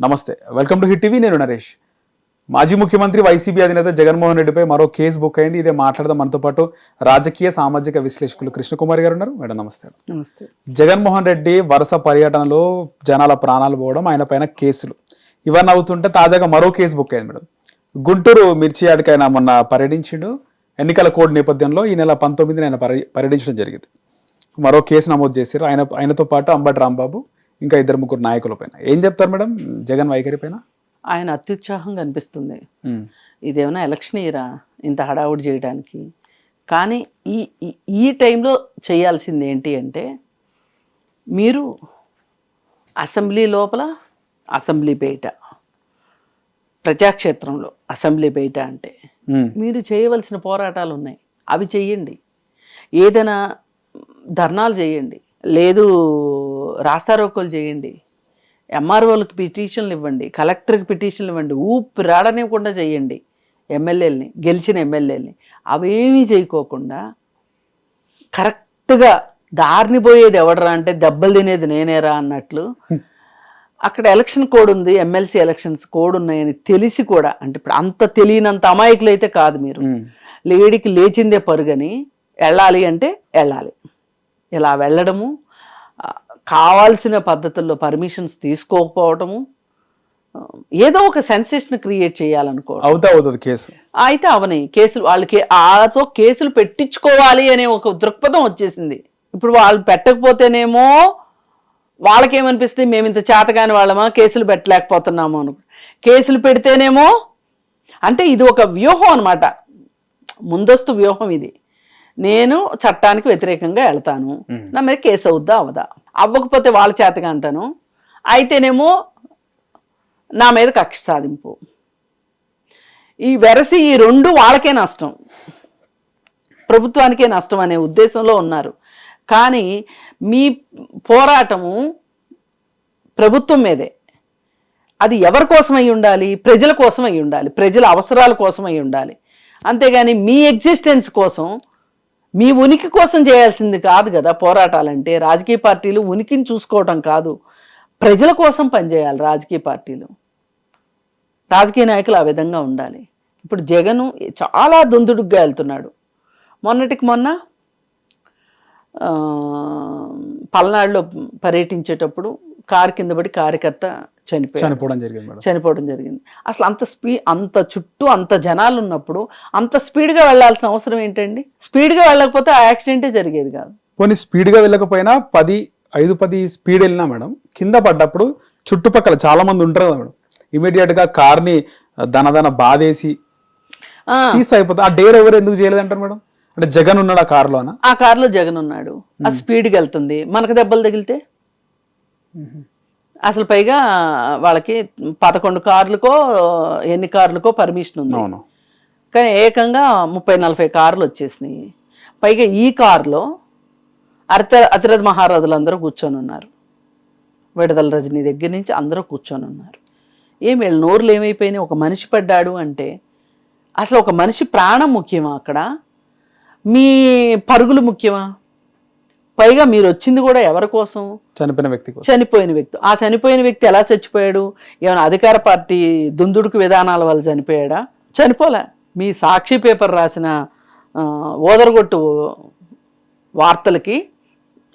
నమస్తే. Welcome to hit TV నేను నరేష్. మాజీ ముఖ్యమంత్రి వైసీపీ అధినేత జగన్మోహన్ రెడ్డిపై మరో కేసు బుక్ అయింది. ఇదే మాట్లాడదాం మనతో పాటు రాజకీయ సామాజిక విశ్లేషకులు కృష్ణకుమారి గారు ఉన్నారు. మేడం నమస్తే. నమస్తే. జగన్మోహన్ రెడ్డి వరుస పర్యటనలో జనాల ప్రాణాలు పోవడం ఆయన పైన కేసులు. ఇవన్నీ అవుతుంటే తాజాగా మరో కేసు బుక్ అయింది మేడం. గుంటూరు మిర్చి ఆయన మొన్న పర్యటించిండు. ఎన్నికల కోడ్ నేపథ్యంలో ఈ నెల పంతొమ్మిదిని ఆయన పర్య- పర్యటించడం జరిగింది. మరో కేసు నమోదు చేశారు. ఆయన ఆయనతో పాటు అంబటి రాంబాబు ఇంకా ఇద్దరు ముగ్గురు నాయకుల పైన. ఏం చెప్తారు మేడం? జగన్ వైఖరి పైన? ఆయన అత్యుత్సాహంగా అనిపిస్తుంది. ఇదేమైనా ఎలక్షన్ ఇయరా? ఇంత హడావుడి చేయడానికి. కానీ ఈ ఈ- టైంలో చేయాల్సింది ఏంటి అంటే మీరు అసెంబ్లీ లోపల అసెంబ్లీ బయట ప్రజాక్షేత్రంలో అసెంబ్లీ బయట అంటే మీరు చేయవలసిన పోరాటాలు ఉన్నాయి. అవి చెయ్యండి. ఏదైనా ధర్నాలు చేయండి లేదు రాస్తారోకోలు చేయండి. ఎంఆర్ఓలకు పిటిషన్లు ఇవ్వండి. కలెక్టర్కి పిటిషన్లు ఇవ్వండి. ఊపిరాడనివ్వకుండా చేయండి. ఎమ్మెల్యేలని గెలిచిన ఎమ్మెల్యేలని అవేమీ చేయకోకుండా కరెక్ట్గా దారిని పోయేది ఎవడరా అంటే దెబ్బలు తినేది నేనేరా అన్నట్లు అక్కడ ఎలక్షన్ కోడ్ ఉంది ఎమ్మెల్సీ ఎలక్షన్స్ కోడ్ ఉన్నాయని తెలిసి కూడా అంటే ఇప్పుడు అంత తెలియనంత అమాయకులు అయితే కాదు మీరు. లేడికి లేచిందే పరుగని వెళ్ళాలి అంటే వెళ్ళాలి. ఇలా వెళ్ళడము కావాల్సిన పద్ధతుల్లో పర్మిషన్స్ తీసుకోకపోవటము ఏదో ఒక సెన్సేషన్ క్రియేట్ చేయాలనుకోవడం అవుతా అవుతుంది కేసు. అయితే అవని కేసులు వాళ్ళకి వాళ్ళతో కేసులు పెట్టించుకోవాలి అనే ఒక దృక్పథం వచ్చేసింది. ఇప్పుడు వాళ్ళు పెట్టకపోతేనేమో వాళ్ళకేమనిపిస్తుంది మేము ఇంత చేతగాని వాళ్ళమా కేసులు పెట్టలేకపోతున్నాము అను కేసులు పెడితేనేమో అంటే ఇది ఒక వ్యూహం అనమాట ముందస్తు వ్యూహం ఇది. నేను చట్టానికి వ్యతిరేకంగా వెళ్తాను. నా మీద కేసు అవుద్దా అవదా? అవ్వకపోతే వాళ్ళ చేతగా అంటాను. అయితేనేమో నా మీద కక్ష సాధింపు. ఈ వెరసి ఈ రెండు వాళ్ళకే నష్టం. ప్రభుత్వానికే నష్టం అనే ఉద్దేశంలో ఉన్నారు. కానీ మీ పోరాటము ప్రభుత్వం మీదే. అది ఎవరి కోసం అయి ఉండాలి? ప్రజల కోసం అయి ఉండాలి. ప్రజల అవసరాల కోసం అయి ఉండాలి. అంతేగాని మీ ఎగ్జిస్టెన్స్ కోసం మీ ఉనికి కోసం చేయాల్సింది కాదు కదా పోరాటాలంటే. రాజకీయ పార్టీలు ఉనికిని చూసుకోవటం కాదు. ప్రజల కోసం పనిచేయాలి రాజకీయ పార్టీలు. రాజకీయ నాయకులు ఆ విధంగా ఉండాలి. ఇప్పుడు జగన్ చాలా దుందుడుగ్గా వెళ్తున్నాడు. మొన్నటికి మొన్న పల్నాడులో పర్యటించేటప్పుడు కారు కింద పడి కార్యకర్త చనిపోయాడు. చనిపోవడం జరిగింది మేడం. చనిపోవడం జరిగింది. అసలు అంత స్పీ అంత చుట్టూ అంత జనాలు ఉన్నప్పుడు అంత స్పీడ్గా వెళ్ళాల్సిన అవసరం ఏంటండి? స్పీడ్గా వెళ్ళకపోతే ఆ యాక్సిడెంటే జరిగేది కాదు. పోనీ స్పీడ్గా వెళ్ళకపోయినా పది ఐదు పది స్పీడ్ వెళ్ళినా మేడం కింద పడ్డప్పుడు చుట్టుపక్కల చాలా మంది ఉంటారు కదా మేడం. ఇమీడియట్గా కార్ని దనదన బాధేసి ఆ, తీస్తే అయిపోతుంది ఆ డేర్ ఎవరు ఎందుకు చేయలేదంటారు మేడం? అంటే జగన్ ఉన్నాడు ఆ కారులోనా ఆ కారులో జగన్ ఉన్నాడు. ఆ స్పీడ్గా వెళ్తుంది. మనకు దెబ్బలు తగిలితే? అసలు పైగా వాళ్ళకి పదకొండు కార్లకో ఎన్ని కార్లకో పర్మిషన్ ఉంది. అవును. కానీ ఏకంగా ముప్పై నలభై కార్లు వచ్చేసినాయి. పైగా ఈ కారులో అరత అతిరథ మహారాజులు అందరూ కూర్చొని ఉన్నారు. విడదల రజనీ దగ్గర నుంచి అందరూ కూర్చొని ఉన్నారు. ఏం వీళ్ళ నోరులు ఏమైపోయినాయి? ఒక మనిషి పడ్డాడు అంటే అసలు ఒక మనిషి ప్రాణం ముఖ్యమా అక్కడ? మీ పరుగులు ముఖ్యమా? పైగా మీరు వచ్చింది కూడా ఎవరి కోసం? చనిపోయిన వ్యక్తి చనిపోయిన వ్యక్తి. ఆ చనిపోయిన వ్యక్తి ఎలా చచ్చిపోయాడు? ఏమైనా అధికార పార్టీ దుందుడుకు విధానాల వల్ల చనిపోయాడా? చనిపోలే. మీ సాక్షి పేపర్ రాసిన ఓదరగొట్టు వార్తలకి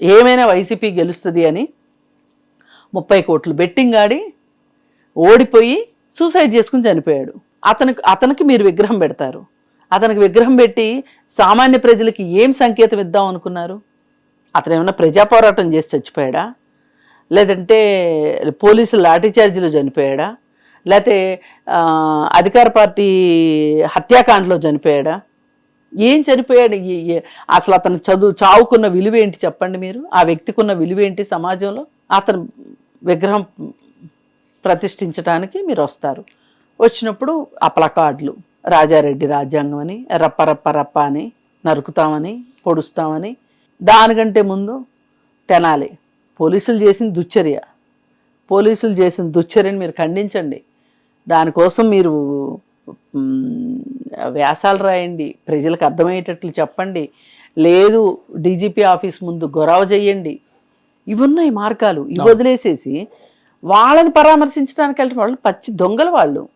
ఏమైనా వైసీపీ గెలుస్తుంది అని ముప్పై కోట్లు బెట్టింగ్ ఆడి ఓడిపోయి సూసైడ్ చేసుకుని చనిపోయాడు. అతనికి అతనికి మీరు విగ్రహం పెడతారు. అతనికి విగ్రహం పెట్టి సామాన్య ప్రజలకి ఏం సంకేతం ఇద్దాం అనుకున్నారు? అతను ఏమైనా ప్రజా పోరాటం చేసి చచ్చిపోయాడా? లేదంటే పోలీసులు లాఠీ ఛార్జీలో చనిపోయాడా లేకపోతే అధికార పార్టీ హత్యాకాండలో చనిపోయాడా? ఏం చనిపోయాడు? అసలు అతను చదువు చావుకున్న విలువ ఏంటి చెప్పండి మీరు? ఆ వ్యక్తికి ఉన్న విలువ ఏంటి సమాజంలో? అతను విగ్రహం ప్రతిష్ఠించడానికి మీరు వస్తారు. వచ్చినప్పుడు ఆ ప్లకార్డులు రాజారెడ్డి రాజ్యాంగం అని రప్ప రప్ప రప్ప అని నరుకుతామని పొడుస్తామని దానికంటే ముందు తెనాలి. పోలీసులు చేసిన దుశ్చర్య. పోలీసులు చేసిన దుశ్చర్యని మీరు ఖండించండి. దానికోసం మీరు వ్యాసాలు రాయండి. ప్రజలకు అర్థమయ్యేటట్లు చెప్పండి. లేదు డీజీపీ ఆఫీస్ ముందు గొడవ చెయ్యండి. ఇవి ఉన్నాయి మార్గాలు. ఇవి వదిలేసేసి వాళ్ళని పరామర్శించడానికి వెళ్తే వాళ్ళు పచ్చి దొంగలు వాళ్ళు.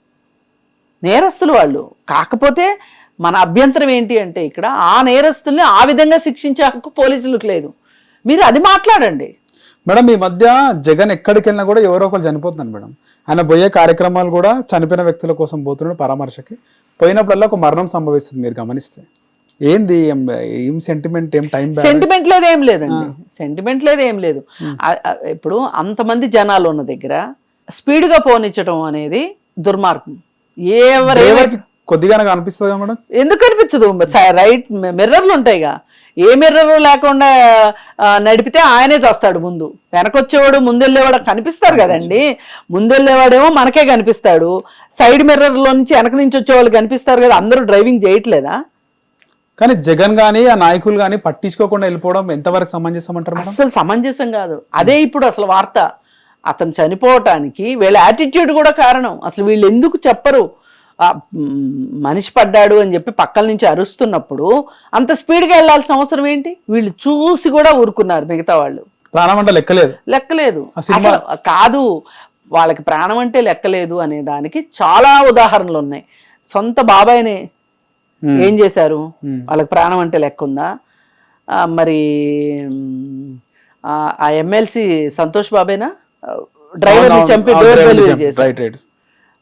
నేరస్తులు వాళ్ళు. కాకపోతే మన అభ్యంతరం ఏంటి అంటే ఇక్కడ ఆ నేరస్తుల్ని ఆ విధంగా శిక్షించే హక్కు పోలీసులకు లేదు. మీరు అది మాట్లాడండి. మేడం ఈ మధ్య జగన్ ఎక్కడికి వెళ్ళినా కూడా ఎవరో ఒకరు చనిపోతున్నారు మేడం. ఆయన పోయే కార్యక్రమాలు కూడా చనిపోయిన వ్యక్తుల కోసం పోతున్నాడు పరామర్శకి. పోయినప్పుడల్లా ఒక మరణం సంభవిస్తుంది మీరు గమనిస్తే. ఏంది ఏం సెంటిమెంట్ ఏం టైం సెంటిమెంట్ లేదు ఏం లేదండి. సెంటిమెంట్ లేదు ఏం లేదు. ఇప్పుడు అంతమంది జనాలు ఉన్న దగ్గర స్పీడ్గా పోనిచ్చడం అనేది దుర్మార్గం. ఎవరు కొద్దిగానే అనిపిస్తుంది కదా మేడం? ఎందుకు కనిపించదు? స- రైట్ మిర్రర్లు ఉంటాయిగా. ఏ మిర్రర్ లేకుండా నడిపితే ఆయనే చేస్తాడు ముందు. వెనకొచ్చేవాడు ముందెళ్ళేవాడు కనిపిస్తారు కదండి. ముందెళ్ళేవాడేమో మనకే కనిపిస్తాడు. సైడ్ మిర్రర్లో నుంచి వెనక నుంచి వచ్చేవాళ్ళు కనిపిస్తారు కదా అందరూ డ్రైవింగ్ చేయట్లేదా? కానీ జగన్ గానీ ఆ నాయకులు గానీ పట్టించుకోకుండా వెళ్ళిపోవడం ఎంతవరకు సమంజసం అంటారు మేడం? అస్సలు సమంజసం కాదు. అదే ఇప్పుడు అసలు వార్త. అతను చనిపోవటానికి వీళ్ళ యాటిట్యూడ్ కూడా కారణం. అసలు వీళ్ళు ఎందుకు చెప్పరు? మనిషి పడ్డాడు అని చెప్పి పక్కల నుంచి అరుస్తున్నప్పుడు అంత స్పీడ్గా వెళ్ళాల్సిన అవసరం ఏంటి? వీళ్ళు చూసి కూడా ఊరుకున్నారు మిగతా వాళ్ళు. ప్రాణం అంటే లెక్కలేదు. లెక్కలేదు. అసలు కాదు వాళ్ళకి ప్రాణం అంటే లెక్కలేదు అనే దానికి చాలా ఉదాహరణలు ఉన్నాయి. సొంత బాబాయ్నే. ఏం చేశారు. వాళ్ళకి ప్రాణం అంటే లెక్క ఉందా? మరి ఆ, ఎమ్మెల్సీ సంతోష్ బాబేనా? డ్రైవర్ చంపి డోర్ డెలివరీ చేశారు.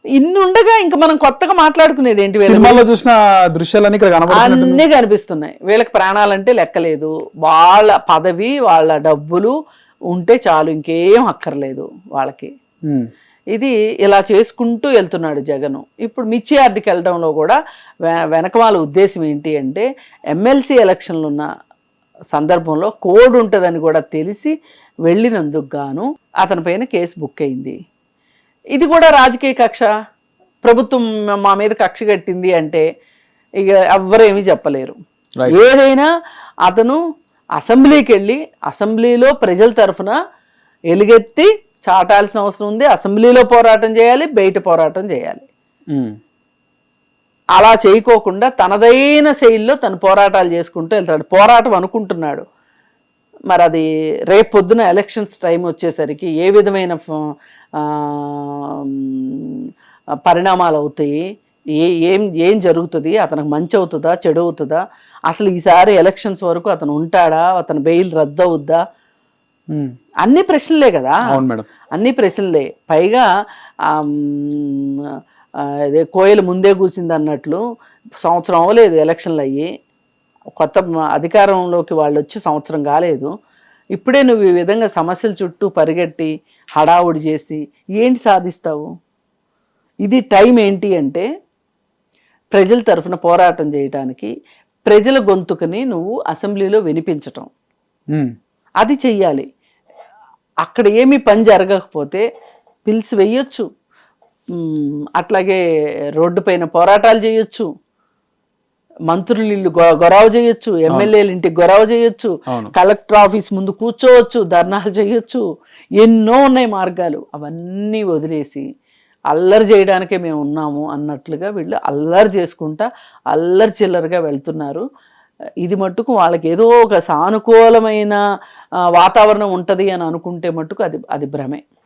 ఇన్ని ఉండగా ఇంకా మనం కొత్తగా మాట్లాడుకునేది ఏంటి సినిమాలో చూసిన దృశ్యాలన్నీ ఇక్కడ అన్నీ కనిపిస్తున్నాయి. వీళ్ళకి ప్రాణాలంటే లెక్కలేదు. వాళ్ళ పదవి వాళ్ళ డబ్బులు ఉంటే చాలు ఇంకేం అక్కర్లేదు వాళ్ళకి. ఇది ఇలా చేసుకుంటూ వెళ్తున్నాడు జగన్. ఇప్పుడు మిర్చి యార్డ్కి వెళ్ళడంలో కూడా వెనక వాళ్ళ ఉద్దేశం ఏంటి అంటే ఎమ్మెల్సీ ఎలక్షన్లు ఉన్న సందర్భంలో కోడ్ ఉంటుందని కూడా తెలిసి వెళ్ళినందుకు గాను అతని పైన కేసు బుక్ అయింది. ఇది కూడా రాజకీయ కక్ష. ప్రభుత్వం మా మీద కక్ష కట్టింది అంటే ఇక ఎవ్వరేమీ చెప్పలేరు. ఏదైనా అతను అసెంబ్లీకి వెళ్ళి అసెంబ్లీలో ప్రజల తరఫున ఎలుగెత్తి చాటాల్సిన అవసరం ఉంది. అసెంబ్లీలో పోరాటం చేయాలి బయట పోరాటం చేయాలి. ఉమ్. అలా చేయకోకుండా తనదైన శైలిలో తను పోరాటాలు చేసుకుంటూ వెళ్తాడు. పోరాటం అనుకుంటున్నాడు. మరి అది రేపు పొద్దున ఎలక్షన్స్ టైం వచ్చేసరికి ఏ విధమైన పరిణామాలు అవుతాయి? ఏ ఏం ఏం జరుగుతుంది? అతనికి మంచి అవుతుందా? చెడు అవుతుందా? అసలు ఈసారి ఎలక్షన్స్ వరకు అతను ఉంటాడా? అతను బెయిల్ రద్దు అవుద్దా. అన్ని ప్రశ్నలే కదా. అన్ని ప్రశ్నలే. పైగా అదే కోయలు ముందే కూర్చుంది అన్నట్లు సంవత్సరం అవ్వలేదు ఎలక్షన్లు అయ్యి కొత్త అధికారంలోకి వాళ్ళు వచ్చి సంవత్సరం కాలేదు. ఇప్పుడే నువ్వు ఈ విధంగా సమస్యల చుట్టూ పరిగెట్టి హడావుడి చేసి ఏంటి సాధిస్తావు? ఇది టైం ఏంటి అంటే ప్రజల తరఫున పోరాటం చేయడానికి ప్రజల గొంతుకుని నువ్వు అసెంబ్లీలో వినిపించటం. అది చెయ్యాలి. అక్కడ ఏమీ పని జరగకపోతే పిలిచి వెయ్యొచ్చు అట్లాగే రోడ్డు పైన పోరాటాలు చేయొచ్చు. మంత్రులు ఇల్లు గొ- గొడవ చేయొచ్చు ఎమ్మెల్యేలు ఇంటికి గొడవ చేయొచ్చు. కలెక్టర్ ఆఫీస్ ముందు కూర్చోవచ్చు ధర్నాలు చేయొచ్చు ఎన్నో ఉన్నాయి మార్గాలు. అవన్నీ వదిలేసి అల్లరి చేయడానికే మేము ఉన్నాము అన్నట్లుగా వీళ్ళు అల్లరి చేసుకుంటా అల్లరి చిల్లరగా వెళ్తున్నారు. ఇది మట్టుకు వాళ్ళకి ఏదో ఒక సానుకూలమైన వాతావరణం ఉంటది అని అనుకుంటే మట్టుకు అది అది భ్రమే.